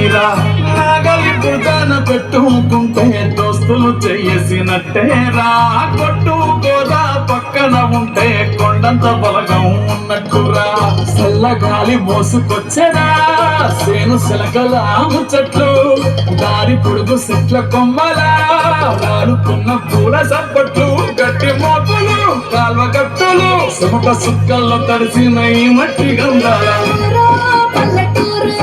తీరా? నాగలి పెట్టుకుంటే దోస్తులు చేసినట్టేరా కొట్టు గోదా పక్కన ఉంటే కొండంత బలగం ఉన్నట్టురా? చల్లగాలి మోసుకొచ్చరా సేను శిలకల చెట్లు దారి పొడుగు సెట్ల కొమ్మలా? రాలుతున్న పూల సప్పట్లు గట్టి మోపులు కాల్వ గట్టులు సుమట సుక్కల్లో తడిసిన ఈ మట్టి గంధాల? పల్లెటూరు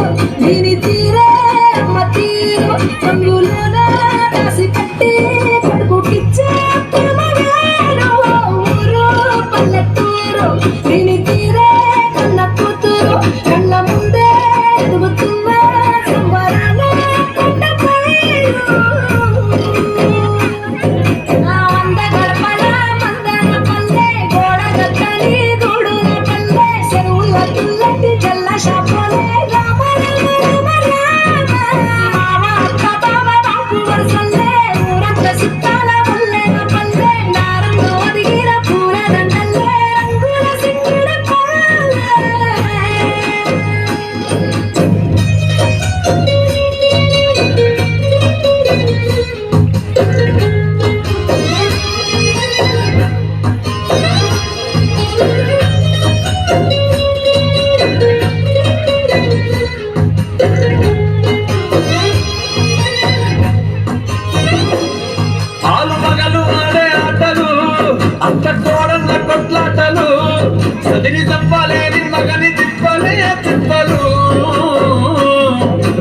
చదివి చెప్పలే మగని తిప్పలే తిప్పలు.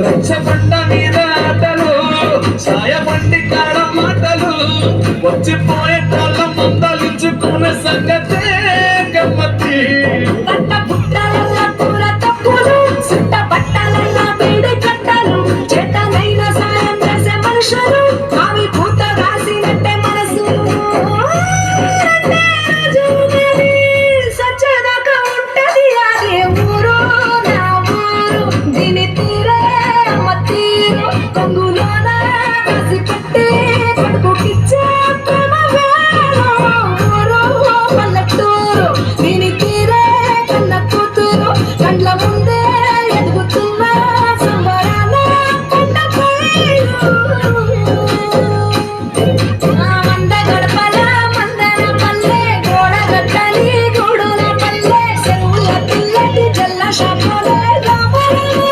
రక్ష పంట మీద ఆటలు ఛాయ పండి కాడ మాటలు. వచ్చిపోయే కాళ్ళ మందలించుకునే సంగతి Thank you.